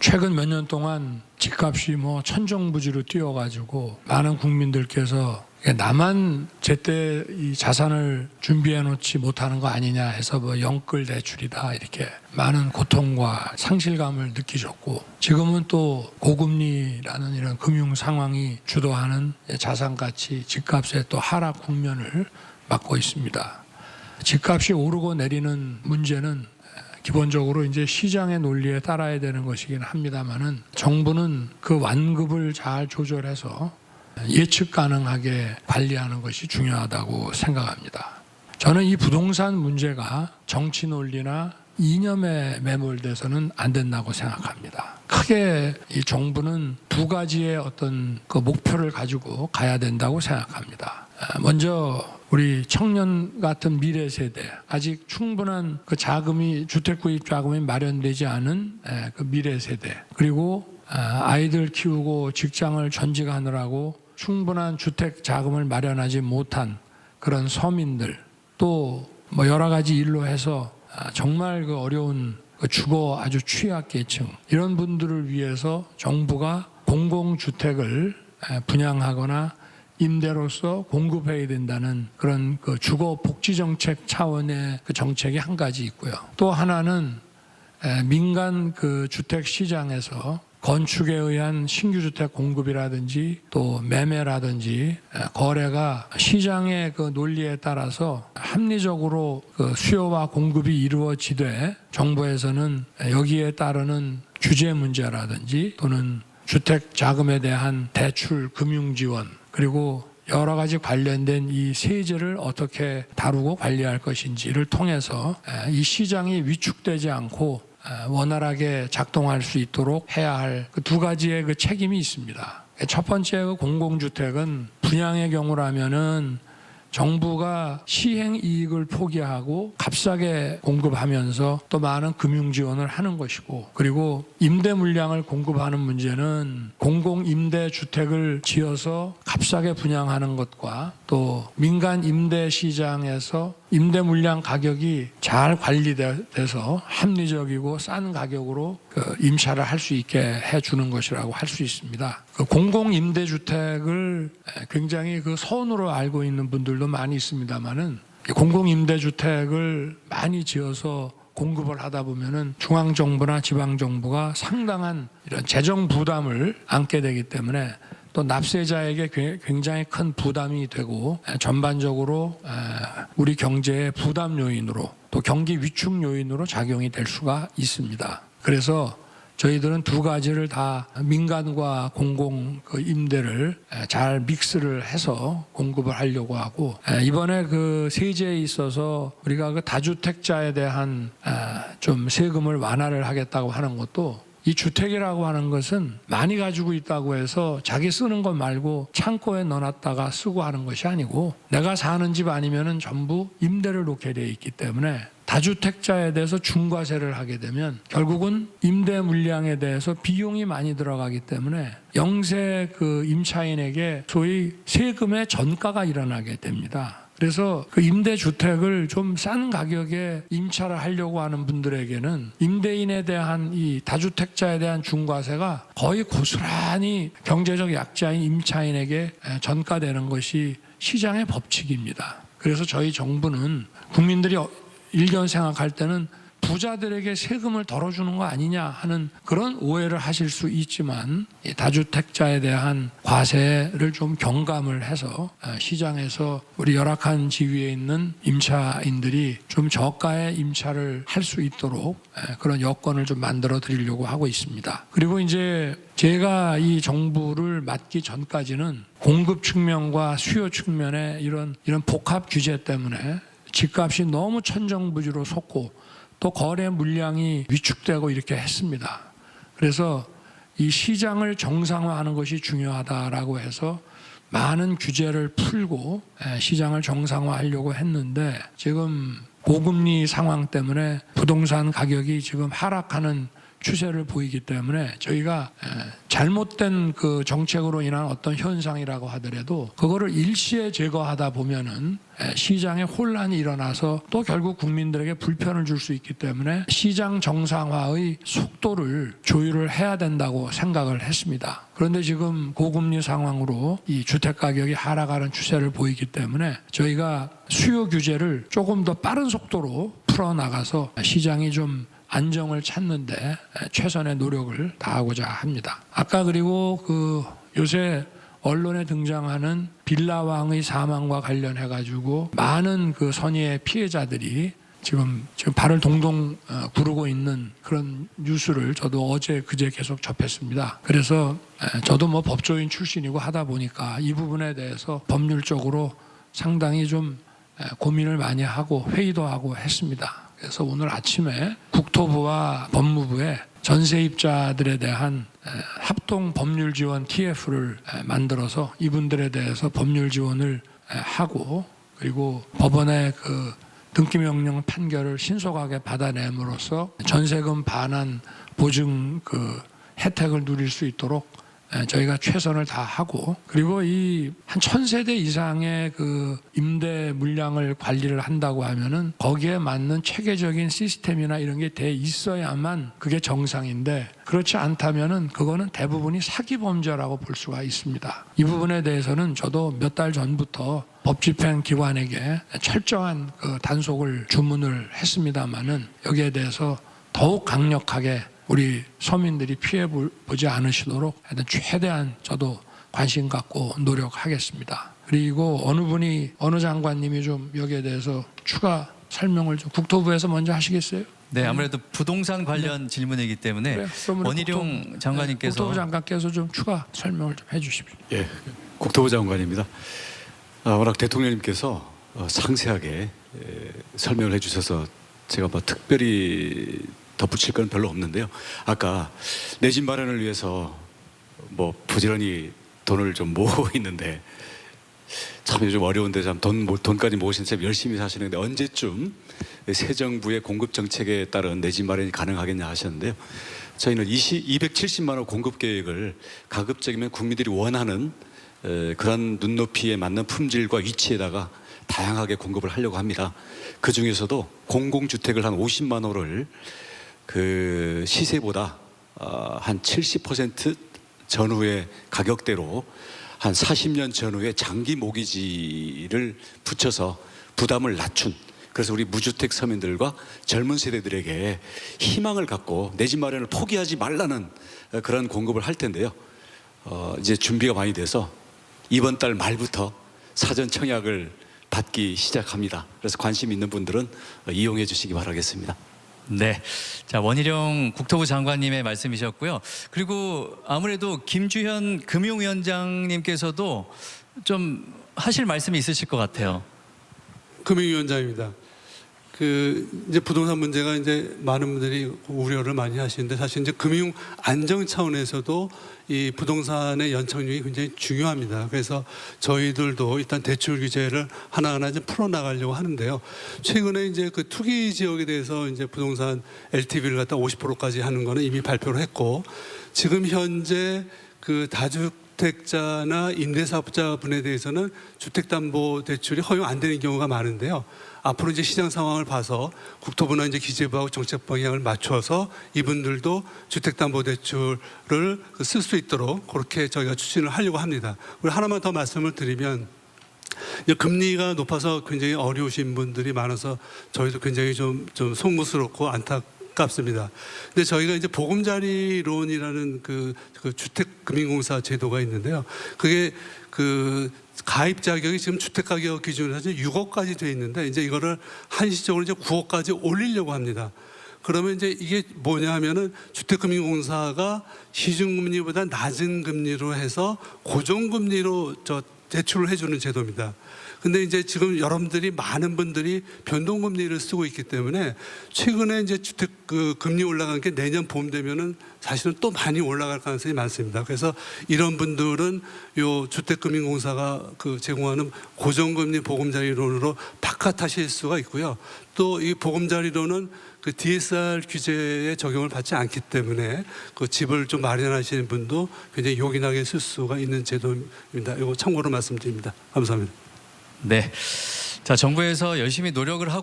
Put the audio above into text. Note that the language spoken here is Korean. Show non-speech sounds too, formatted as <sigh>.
최근 몇 년 동안 집값이 뭐 천정부지로 뛰어가지고 많은 국민들께서 나만 제때 이 자산을 준비해 놓지 못하는 거 아니냐 해서 뭐 영끌 대출이다 이렇게 많은 고통과 상실감을 느끼셨고 지금은 또 고금리라는 이런 금융 상황이 주도하는 자산 가치 집값의 또 하락 국면을 맞고 있습니다. 집값이 오르고 내리는 문제는 기본적으로 이제 시장의 논리에 따라야 되는 것이긴 합니다만은 정부는 그 완급을 잘 조절해서 예측 가능하게 관리하는 것이 중요하다고 생각합니다. 저는 이 부동산 문제가 정치 논리나 이념에 매몰돼서는 안 된다고 생각합니다. 크게 이 정부는 두 가지의 어떤 그 목표를 가지고 가야 된다고 생각합니다. 먼저 우리 청년 같은 미래 세대 아직 충분한 그 자금이 주택 구입 자금이 마련되지 않은 그 미래 세대 그리고 아이들 키우고 직장을 전직하느라고 충분한 주택 자금을 마련하지 못한 그런 서민들 또 뭐 여러 가지 일로 해서 정말 그 어려운 그 주거 아주 취약계층 이런 분들을 위해서 정부가 공공주택을 분양하거나 임대로서 공급해야 된다는 그런 그 주거 복지 정책 차원의 그 정책이 한 가지 있고요. 또 하나는 민간 그 주택 시장에서 건축에 의한 신규 주택 공급이라든지 또 매매라든지 거래가 시장의 그 논리에 따라서 합리적으로 그 수요와 공급이 이루어지되 정부에서는 여기에 따르는 규제 문제라든지 또는 주택 자금에 대한 대출 금융 지원 그리고 여러 가지 관련된 이 세제를 어떻게 다루고 관리할 것인지를 통해서 이 시장이 위축되지 않고 원활하게 작동할 수 있도록 해야 할 그 두 가지의 그 책임이 있습니다. 첫 번째 그 공공주택은 분양의 경우라면은 정부가 시행 이익을 포기하고 값싸게 공급하면서 또 많은 금융 지원을 하는 것이고 그리고 임대 물량을 공급하는 문제는 공공 임대 주택을 지어서 값싸게 분양하는 것과 또 민간 임대 시장에서 임대 물량 가격이 잘 관리돼서 합리적이고 싼 가격으로 그 임차를 할 수 있게 해 주는 것이라고 할 수 있습니다. 그 공공 임대 주택을 굉장히 그 선으로 알고 있는 분들도 많이 있습니다만은 공공 임대 주택을 많이 지어서 공급을 하다 보면은 중앙 정부나 지방 정부가 상당한 이런 재정 부담을 안게 되기 때문에 또 납세자에게 굉장히 큰 부담이 되고 전반적으로 우리 경제의 부담 요인으로 또 경기 위축 요인으로 작용이 될 수가 있습니다. 그래서 저희들은 두 가지를 다 민간과 공공 그 임대를 잘 믹스를 해서 공급을 하려고 하고 이번에 그 세제에 있어서 우리가 그 다주택자에 대한 좀 세금을 완화를 하겠다고 하는 것도 이 주택이라고 하는 것은 많이 가지고 있다고 해서 자기 쓰는 것 말고 창고에 넣어놨다가 쓰고 하는 것이 아니고 내가 사는 집 아니면은 전부 임대를 놓게 되어 있기 때문에 다주택자에 대해서 중과세를 하게 되면 결국은 임대 물량에 대해서 비용이 많이 들어가기 때문에 영세 그 임차인에게 소위 세금의 전가가 일어나게 됩니다. 그래서 그 임대주택을 좀 싼 가격에 임차를 하려고 하는 분들에게는 임대인에 대한 이 다주택자에 대한 중과세가 거의 고스란히 경제적 약자인 임차인에게 전가되는 것이 시장의 법칙입니다. 그래서 저희 정부는 국민들이 일견 생각할 때는 부자들에게 세금을 덜어주는 거 아니냐 하는 그런 오해를 하실 수 있지만 다주택자에 대한 과세를 좀 경감을 해서 아, 시장에서 우리 열악한 지위에 있는 임차인들이 좀 저가의 임차를 할 수 있도록 아, 그런 여건을 좀 만들어 드리려고 하고 있습니다. 그리고 이제 제가 이 정부를 맡기 전까지는 공급 측면과 수요 측면의 이런 이런 복합 규제 때문에 집값이 너무 천정부지로 솟고 또 거래 물량이 위축되고 이렇게 했습니다. 그래서 이 시장을 정상화하는 것이 중요하다라고 해서 많은 규제를 풀고 시장을 정상화하려고 했는데 지금 고금리 상황 때문에 부동산 가격이 지금 하락하는 추세를 보이기 때문에 저희가 에, 잘못된 그 정책으로 인한 어떤 현상이라고 하더라도 그거를 일시에 제거하다 보면은 에, 시장에 혼란이 일어나서 또 결국 국민들에게 불편을 줄 수 있기 때문에 시장 정상화의 속도를 조율을 해야 된다고 생각을 했습니다. 그런데 지금 고금리 상황으로 이 주택 가격이 하락하는 추세를 보이기 때문에 저희가 수요 규제를 조금 더 빠른 속도로 풀어 나가서 시장이 좀 안정을 찾는데 최선의 노력을 다하고자 합니다. 아까 그리고 그 요새 언론에 등장하는 빌라왕의 사망과 관련해 가지고 많은 그 선의의 피해자들이 지금 지금 발을 동동 어, 구르고 있는 그런 뉴스를 저도 어제 그제 계속 접했습니다. 그래서 에, 저도 뭐 법조인 출신이고 하다 보니까 이 부분에 대해서 법률적으로 상당히 좀 에, 고민을 많이 하고 회의도 하고 했습니다. 그래서 오늘 아침에 국토부와 법무부에 전세입자들에 대한 에, 합동 법률 지원 TF를 만들어서 이분들에 대해서 법률 지원을 에, 하고 그리고 법원의 그 등기 명령 판결을 신속하게 받아냄으로써 전세금 반환 보증 그 혜택을 누릴 수 있도록 에, 저희가 최선을 다하고 그리고 이 한 천세대 이상의 그 임대 물량을 관리를 한다고 하면은 거기에 맞는 체계적인 시스템이나 이런 게 돼 있어야만 그게 정상인데 그렇지 않다면은 그거는 대부분이 사기 범죄라고 볼 수가 있습니다. 이 부분에 대해서는 저도 몇 달 전부터 법 집행 기관에게 철저한 그 단속을 주문을 했습니다마는 여기에 대해서 더욱 강력하게 우리 서민들이 피해 볼- 보지 않으시도록 하여튼 최대한 저도 관심 갖고 노력하겠습니다. 그리고 어느 분이 어느 장관님이 좀 여기에 대해서 추가 설명을 좀 국토부에서 먼저 하시겠어요? 네, 아무래도 부동산 관련 질문이기 때문에 그래요. 그러면 원희룡 국토- 장관님께서 네, 국토부 장관께서 좀 추가 설명을 좀 해주십시오. 예, 국토부 장관입니다. 아, 워낙 대통령님께서 어, 상세하게 에, 설명을 해주셔서 제가 뭐 특별히 덧붙일 건 별로 없는데요. 아까 내 집 마련을 위해서 뭐 부지런히 돈을 좀 모으고 <laughs> 있는데 참 요즘 어려운데 참 돈 돈까지 모으신 참 열심히 사시는데 언제쯤 새 정부의 공급 정책에 따른 내 집 마련이 가능하겠냐 하셨는데요. 저희는 20, 270만 원 공급 계획을 가급적이면 국민들이 원하는 에, 그런 눈높이에 맞는 품질과 위치에다가 다양하게 공급을 하려고 합니다. 그 중에서도 공공주택을 한 50만 호를 그 시세보다 어, 한70% 전후의 가격대로 한 40년 전후에 장기 모기지를 붙여서 부담을 낮춘 그래서 우리 무주택 서민들과 젊은 세대들에게 희망을 갖고 내 집 마련을 포기하지 말라는 어, 그런 공급을 할 텐데요. 어, 이제 준비가 많이 돼서 이번 달 말부터 사전 청약을 받기 시작합니다. 그래서 관심 있는 분들은 어, 이용해 주시기 바라겠습니다. 네, 자 원희룡 국토부 장관님의 말씀이셨고요. 그리고 아무래도 김주현 금융위원장님께서도 좀 하실 말씀이 있으실 것 같아요. 금융위원장입니다. 그 이제 부동산 문제가 이제 많은 분들이 우려를 많이 하시는데 사실 이제 금융 안정 차원에서도 이 부동산의 연착륙이 굉장히 중요합니다. 그래서 저희들도 일단 대출 규제를 하나하나 좀 풀어 나가려고 하는데요. 최근에 이제 그 투기 지역에 대해서 이제 부동산 LTV를 갖다 50%까지 하는 거는 이미 발표를 했고 지금 현재 그 다주택자나 임대사업자 분에 대해서는 주택담보대출이 허용 안 되는 경우가 많은데요. 앞으로 이제 시장 상황을 봐서 국토부나 이제 기재부하고 정책 방향을 맞춰서 이분들도 주택담보대출을 쓸 수 있도록 그렇게 저희가 추진을 하려고 합니다. 우리 하나만 더 말씀을 드리면 금리가 높아서 굉장히 어려우신 분들이 많아서 저희도 굉장히 좀, 좀 속무스럽고 안타깝 습니다. 근데 저희가 이제 보금자리론이라는 그, 그 주택금융공사 제도가 있는데요. 그게 그 가입 자격이 지금 주택 가격 기준으로 사실 6억까지 돼 있는데 이제 이거를 한시적으로 이제 9억까지 올리려고 합니다. 그러면 이제 이게 뭐냐 하면은 주택금융공사가 시중금리보다 낮은 금리로 해서 고정금리로 저 대출을 해주는 제도입니다. 근데 이제 지금 여러분들이 많은 분들이 변동금리를 쓰고 있기 때문에 최근에 이제 주택 그 금리 올라간 게 내년 봄 되면은 사실은 또 많이 올라갈 가능성이 많습니다. 그래서 이런 분들은 요 주택금융공사가 그 제공하는 고정금리 보금자리론으로 바깥하실 수가 있고요. 또 이 보금자리론은 그 DSR 규제에 적용을 받지 않기 때문에 그 집을 좀 마련하시는 분도 굉장히 요긴하게 쓸 수가 있는 제도입니다. 이거 참고로 말씀드립니다. 감사합니다. 네. 자, 정부에서 열심히 노력을 하고